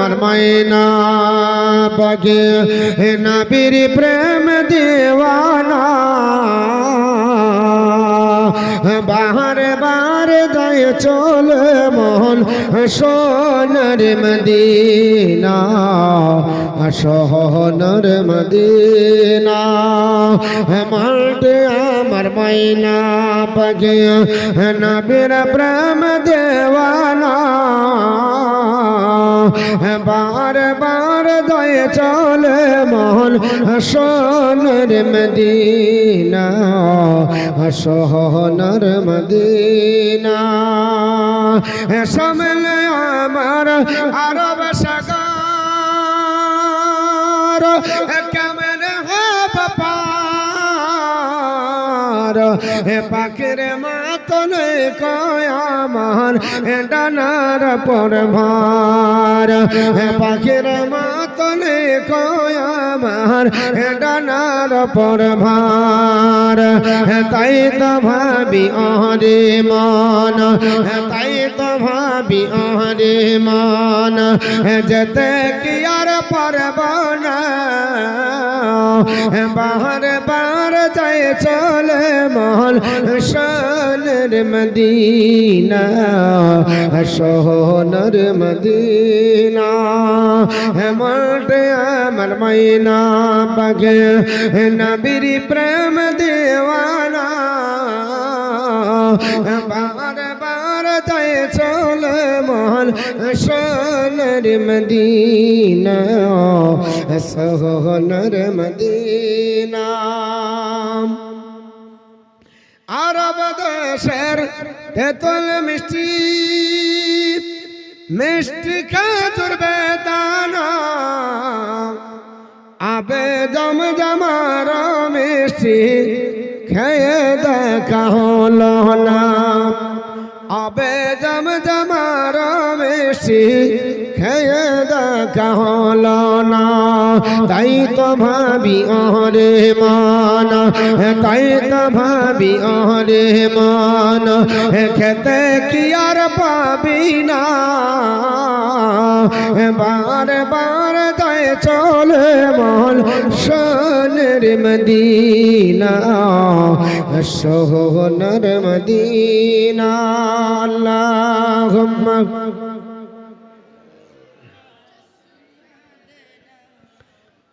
আমার মাইনা পাগে হে নবীর প্রেম দেওয়ানা। বাহারে বারে দয় চলে মোহন, সোনার মদিনা, সোহনর মদিনা। মাল্টে আমার মাইনা পাগে নবীর প্রেম দেওয়ানা। বার বার দয় চলে মোহন সোনার মদিনা সোহনর মদিনা সমল আমার আরব সাগর কেমন হব পার হে পাখির মাতন কয়ামান ডানার পর ভার। পাখির মাতন কয়ামান ডানার পর ভার। তাই তো ভাবি অহরে মান তাই তো ভাবি অহরে মান। যেতে কি আর পারব না। বাহার বার যায় চলে মহল শানের মদিনা সোহনর মদিনা হেমলটে আমার মাইনা পাগে নবীর প্রেম দেওয়ানা যায় চলে মহল শানের মদিনা সোহনর মদিনা। আরব দেশের তেতল মিষ্টি মিষ্টি খাজুর বেদানা। আবে জম জমার মিষ্টি খেয়ে দেখা হলো না। আবে জম জমার মিষ্টি খেয়ে দেখা হলো না তাই তো ভাবি অহরে মান, তাই তো ভাবি অহরে মান, খেতে কি আর পাবি না? বার বার তাই চলে মন, সোনের মদিনা, সোহনর মদিনা, আল্লাহুম্মা।